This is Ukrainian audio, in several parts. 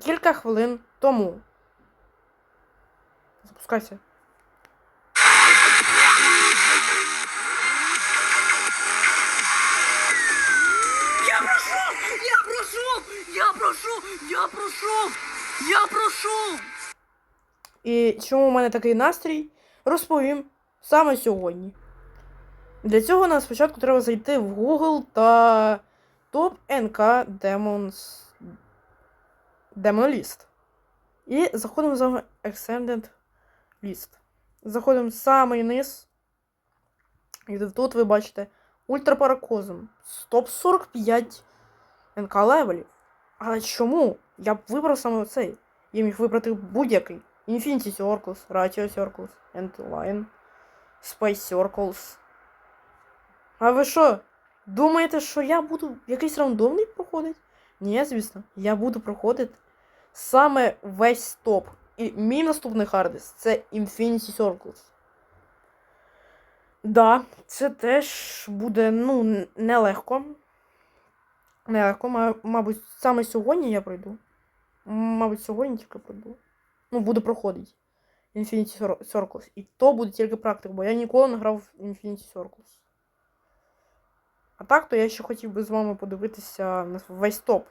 Кілька хвилин тому. Запускайся. Я пройшов! Я пройшов! Я пройшов! Я пройшов! Я пройшов! І чому у мене такий настрій, розповім саме сьогодні. Для цього нам спочатку треба зайти в Google та топ НК Demons List. І заходимо за Extended List. Заходимо в самий низ. І тут ви бачите ультрапаракозм. Топ 45 НК левелів. Але чому? Я б вибрав саме цей. Я міг вибрати будь-який. Infinity Circles, Ratio Circles, Endline, Space Circles. А ви що? Думаєте, що я буду якийсь рандомний проходити? Ні, звісно, я буду проходити саме весь топ. І мій наступний хардес це Infinity Circles. Да, це теж буде, ну, нелегко. Нелегко, ма- мабуть, саме сьогодні я пройду. Мабуть, сьогодні тільки пройду. Ну, буду проходити. Infinity Cir- Circles. І то буде тільки практика, бо я ніколи не грав в Infinity Circles. А так, то я ще хотів би з вами подивитися на весь топ.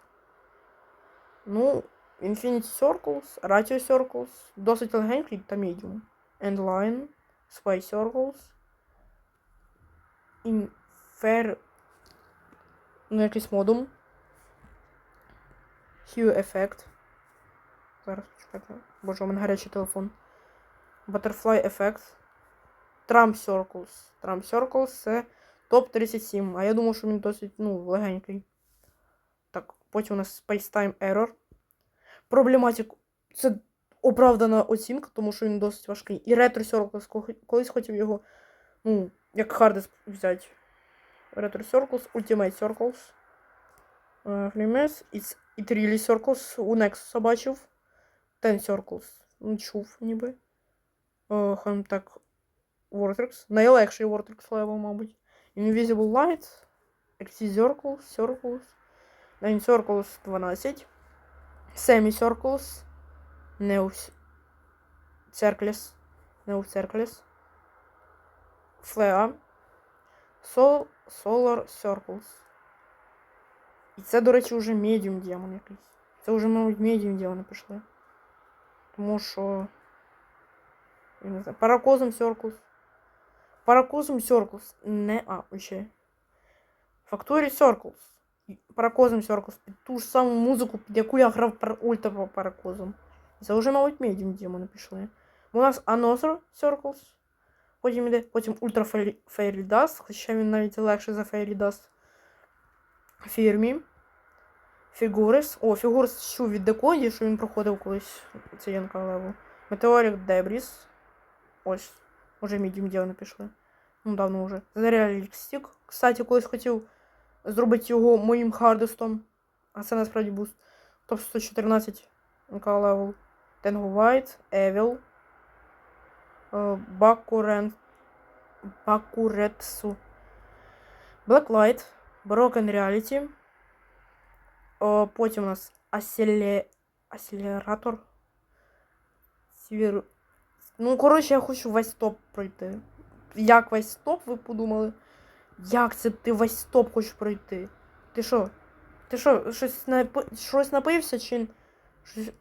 Ну, Infinity Circles, Ratio Circles, досить легенький та medium. Endline, Space Circles. Infer... Ну, якийсь модум. Hue Effect. Зараз чекайте. Боже, у мене гарячий телефон. Butterfly Effect. Trump Circles. Trump Circles це топ-37. А я думав, що він досить, ну, легенький. Так, потім у нас Spacetime Error. Проблематик. Це оправдана оцінка, тому що він досить важкий. І Retro Circles. Колись хотів його, ну, як хардес взяти. Retro Circles, Ultimate Circles. Флімес. It Really Circles. У Nexus бачив. Ten Circles. Ну, чув ніби. Е, Хм, так. Vortex. Найлегший Vortex левел, мабуть. Invisible Light. XC Circles. Circles. Nine Circles 12. Semi Circles. Neus. Circles. Neus Circles. Flare. Sol, Solar Circles. І це, до речі, вже медіум демон якийсь. Це вже, мабуть, медіум демони пішли. Тому що. Я не знаю. Паракозм Circles. Паракозм Circles. Не. А, ще. Factory Circles. Паракозм Circles. Під ту ж саму музику, під яку я грав пар... ультра паракозм. Це вже, мабуть, медіум демони пішли. У нас Another Circles. Потім іде, потім Ultra Fairy- Dust, хоча він навіть легший за Fairy Dust. Фірмі. Фігурис. О, Фігурис чув від Декоді, що він проходив колись цей янка левел. Метеорик Дебріс. Ось. Уже медіум діло не пішли. Ну, давно вже. Зарялік Стік. Кстати, колись хотів зробити його моїм хардестом. А це насправді буст. Топ 114 НК левел. Тенгу Вайт, Евіл. е, Бакурен. Бакуретсу. Blacklight. Broken Reality. О, потім у нас Аселе... Аселератор. Свір... Ну, коротше, я хочу весь топ пройти. Як весь топ, ви подумали? Як це ти весь топ хочеш пройти? Ти що? Ти що, щось, напи... щось напився чи. Щось...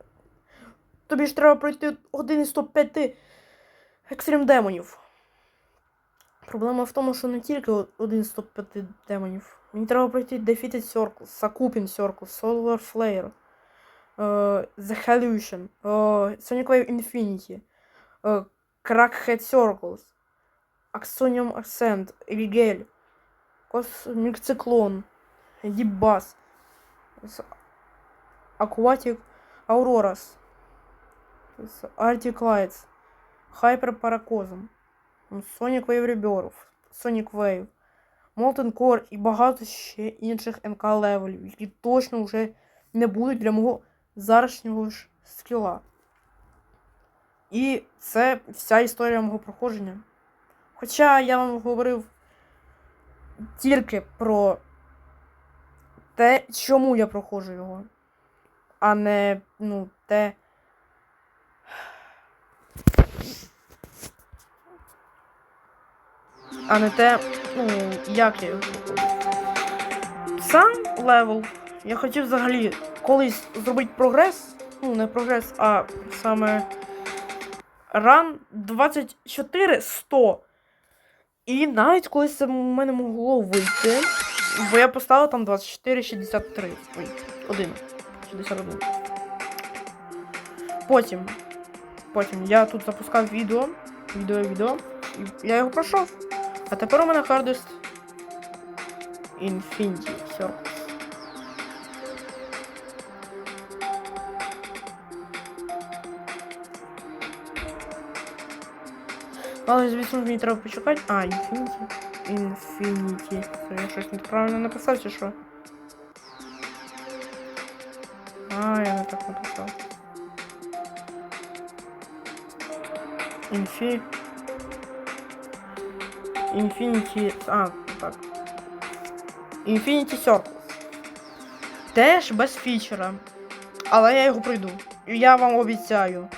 Тобі ж треба пройти один із топ-5 екстрім демонів. Проблема в тому, що не тільки один з топ-5 демонів. Мені треба пройти Defeated Circle, Sakupin Circle, Solar Flare, е, The Hallution, е, Sonic Wave Infinity, е, Crackhead Circles, Axonium Ascent, Rigel, Cosmic Cyclone, Deep Bass, с- Aquatic Auroras, с- Arctic Lights, Hyper Paracosm, Sonic Wave Rebirth, Sonic Wave, Molten Core і багато ще інших НК левелів, які точно вже не будуть для мого зарашнього ж скіла. І це вся історія мого проходження. Хоча я вам говорив тільки про те, чому я проходжу його. а не, ну, те. А не те, ну, як я. Сам левел я хотів взагалі колись зробити прогрес. Ну, не прогрес, а саме ран 24 100. І навіть колись це в мене могло вийти. Бо я поставила там 24 63. Ой, 1. 61. Потім. Потім я тут запускав відео. Відео, відео. І я його пройшов. А тепер у мене хардест Infinity Circle. Але, звісно, мені треба почекати. А, Infinity. Infinity. Це я щось неправильно написав, чи? А, я не так написав. Інфі. Infinity. А, так. Infinity Circle. Теж без фічера. Але я його пройду. Я вам обіцяю.